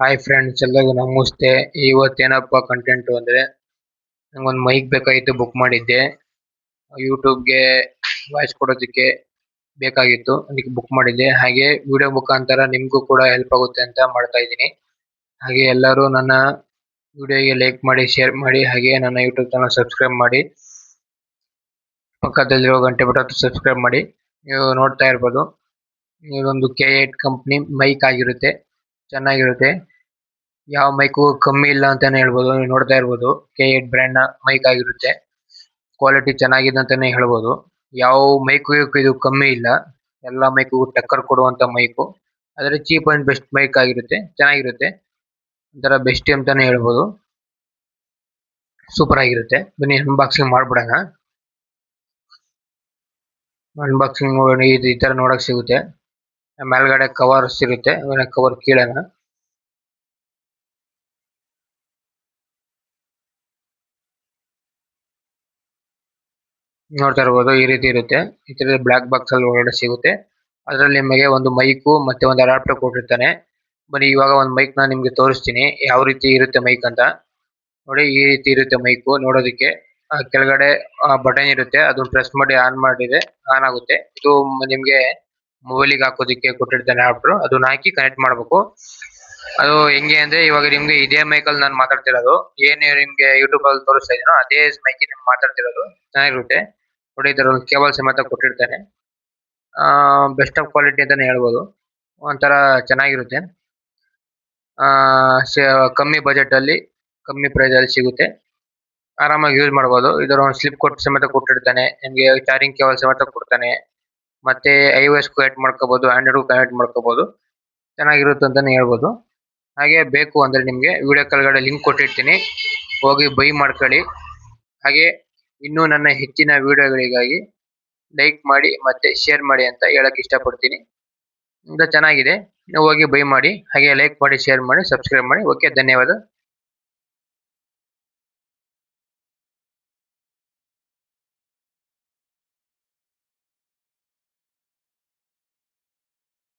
Hi friends ಎಲ್ಲರಿಗೂ ನಮಸ್ತೆ. ಇವತ್ತೇನಪ್ಪ content ಅಂದ್ರೆ, ನಂಗೊಂದು ಮೈಕ್ ಬೇಕಾಗಿತ್ತು ಬುಕ್ ಮಾಡಿದ್ದೆ. ಯೂಟ್ಯೂಬ್ಗೆ ವಾಯ್ಸ್ ಕೊಡೋದಕ್ಕೆ ಬೇಕಾಗಿತ್ತು. ಅದಕ್ಕೆ ಬುಕ್ ಮಾಡಿದ್ದೆ. ಹಾಗೆ ವಿಡಿಯೋ ಮುಖಾಂತರ ನಿಮಗೂ ಕೂಡ ಹೆಲ್ಪ್ ಆಗುತ್ತೆ ಅಂತ ಮಾಡ್ತಾ ಇದ್ದೀನಿ. ಹಾಗೆ ಎಲ್ಲರೂ ನನ್ನ ವಿಡಿಯೋಗೆ ಲೈಕ್ ಮಾಡಿ ಶೇರ್ ಮಾಡಿ, ಹಾಗೆ ನನ್ನ ಯೂಟ್ಯೂಬ್ ಚಾನಲ್ ಸಬ್ಸ್ಕ್ರೈಬ್ ಮಾಡಿ. ಪಕ್ಕದಲ್ಲಿರೋ ಗಂಟೆ ಬಟನ್ ಸಬ್ಸ್ಕ್ರೈಬ್ ಮಾಡಿ. ನೀವು ನೋಡ್ತಾ ಇರ್ಬೋದು. ಇದೊಂದು ಕೆ ಏಟ್ ಕಂಪ್ನಿ ಮೈಕ್ ಆಗಿರುತ್ತೆ. ಚೆನ್ನಾಗಿರುತ್ತೆ. ಯಾವ ಮೈಕು ಕಮ್ಮಿ ಇಲ್ಲ ಅಂತಾನೆ ಹೇಳ್ಬೋದು. ನೀವು ನೋಡ್ತಾ ಇರ್ಬೋದು. ಕೆ ಏಟ್ ಬ್ರಾಂಡ್ ಮೈಕ್ ಆಗಿರುತ್ತೆ. ಕ್ವಾಲಿಟಿ ಚೆನ್ನಾಗಿದೆ ಅಂತಾನೆ ಹೇಳ್ಬೋದು. ಯಾವ ಮೈಕು ಇದು ಕಮ್ಮಿ ಇಲ್ಲ. ಎಲ್ಲ ಮೈಕು ಟಕ್ಕರ್ ಕೊಡುವಂತ ಮೈಕು. ಆದರೆ ಚೀಪ್ ಅಂಡ್ ಬೆಸ್ಟ್ ಮೈಕ್ ಆಗಿರುತ್ತೆ. ಚೆನ್ನಾಗಿರುತ್ತೆ. ಒಂಥರ ಬೆಸ್ಟ್ ಅಂತಾನೆ ಹೇಳ್ಬಹುದು ಸೂಪರ್ ಆಗಿರುತ್ತೆ. ಬನ್ನಿ ಅನ್ಬಾಕ್ಸಿಂಗ್ ಮಾಡ್ಬಿಡೋಣ. ಅನ್ಬಾಕ್ಸಿಂಗ್ ಈ ತರ ನೋಡಕ್ ಸಿಗುತ್ತೆ. ಮೇಲ್ಗಡೆ ಕವರ್ಸ್ ಇರುತ್ತೆ ಕವರ್ ಕೀಳೋಣ. ನೋಡ್ತಾ ಇರ್ಬೋದು, ಈ ರೀತಿ ಇರುತ್ತೆ. ಈ ತರ ಬ್ಲಾಕ್ ಬಾಕ್ಸ್ ಅಲ್ಲಿ ಒಳಗಡೆ ಸಿಗುತ್ತೆ. ಅದರಲ್ಲಿ ನಿಮಗೆ ಒಂದು ಮೈಕು ಮತ್ತೆ ಒಂದು ಅಡಾಪ್ಟರ್ ಕೊಟ್ಟಿರ್ತಾನೆ. ಬರಿ ಇವಾಗ ಒಂದು ಮೈಕ್ನ ನಿಮ್ಗೆ ತೋರಿಸ್ತೀನಿ. ಯಾವ ರೀತಿ ಇರುತ್ತೆ ಮೈಕ್ ಅಂತ. ನೋಡಿ, ಈ ರೀತಿ ಇರುತ್ತೆ ಮೈಕು ನೋಡೋದಕ್ಕೆ. ಕೆಳಗಡೆ ಬಟನ್ ಇರುತ್ತೆ. ಅದನ್ನ ಪ್ರೆಸ್ ಮಾಡಿ ಆನ್ ಮಾಡಿದ್ರೆ ಆನ್ ಆಗುತ್ತೆ. ಇದು ನಿಮ್ಗೆ ಮೊಬೈಲಿಗೆ ಹಾಕೋದಿಕ್ಕೆ ಕೊಟ್ಟಿರ್ತಾನೆ ಅಡಾಪ್ಟರ್ ಅದನ್ನ ಹಾಕಿ ಕನೆಕ್ಟ್ ಮಾಡಬೇಕು. ಅದು ಹೆಂಗೆ ಅಂದ್ರೆ ಇವಾಗ ನಿಮ್ಗೆ ಇದೇ ಮೈಕ್ ಅಲ್ಲಿ ನಾನು ಮಾತಾಡ್ತಿರೋದು, ಏನ್ ನಿಮ್ಗೆ ಯೂಟ್ಯೂಬ್ ಅಲ್ಲಿ ತೋರಿಸ್ತಾ ಇದೀನೋ ಅದೇ ಮೈಕ್ ನಿಮ್ಗೆ ಮಾತಾಡ್ತಿರೋದು, ಚೆನ್ನಾಗಿರುತ್ತೆ. ನೋಡಿ ಇದರ ಒಂದು ಕೇಬಲ್ ಸಮೇತ ಕೊಟ್ಟಿರ್ತಾನೆ. ಆ ಬೆಸ್ಟ್ ಆಫ್ ಕ್ವಾಲಿಟಿ ಅಂತಾನೆ ಹೇಳ್ಬೋದು. ಒಂಥರ ಚೆನ್ನಾಗಿರುತ್ತೆ. ಆ ಕಮ್ಮಿ ಬಜೆಟ್ ಅಲ್ಲಿ, ಕಮ್ಮಿ ಪ್ರೈಸ್ ಅಲ್ಲಿ ಸಿಗುತ್ತೆ. ಆರಾಮಾಗಿ ಯೂಸ್ ಮಾಡಬಹುದು ಇದರ ಒಂದು ಸ್ಲಿಪ್ ಕೊಟ್ಟು ಸಮೇತ ಕೊಟ್ಟಿರ್ತಾನೆ, ನಿಮ್ಗೆ ಚಾರ್ಜಿಂಗ್ ಕೇಬಲ್ ಸಮೇತ ಕೊಡ್ತಾನೆ. ಮತ್ತೆ ಐಓಎಸ್ ಕನೆಕ್ಟ್ ಮಾಡ್ಕೋಬಹುದು ಆಂಡ್ರಾಯ್ಡ್ ಕನೆಕ್ಟ್ ಮಾಡ್ಕೋಬಹುದು ಚೆನ್ನಾಗಿರುತ್ತೆ ಅಂತಾನೆ ಹೇಳ್ಬೋದು. ಹಾಗೆ ಬೇಕು ಅಂದ್ರೆ ನಿಮಗೆ ವಿಡಿಯೋ ಕೆಳಗಡೆ ಲಿಂಕ್ ಕೊಟ್ಟಿರ್ತೀನಿ. ಹೋಗಿ ಬೈ ಮಾಡ್ಕೊಳ್ಳಿ. ಹಾಗೆ ಇನ್ನು ನನ್ನ ಹೆಚ್ಚಿನ ವಿಡಿಯೋಗಳಿಗಾಗಿ ಲೈಕ್ ಮಾಡಿ ಮತ್ತೆ ಶೇರ್ ಮಾಡಿ ಅಂತ ಹೇಳಕ್ ಇಷ್ಟಪಡ್ತೀನಿ. ಇದು ಚೆನ್ನಾಗಿದೆ. ನೀವು ಹೋಗಿ ಬೈ ಮಾಡಿ, ಹಾಗೆ ಲೈಕ್ ಮಾಡಿ ಶೇರ್ ಮಾಡಿ ಸಬ್ಸ್ಕ್ರೈಬ್ ಮಾಡಿ. ಓಕೆ ಧನ್ಯವಾದ.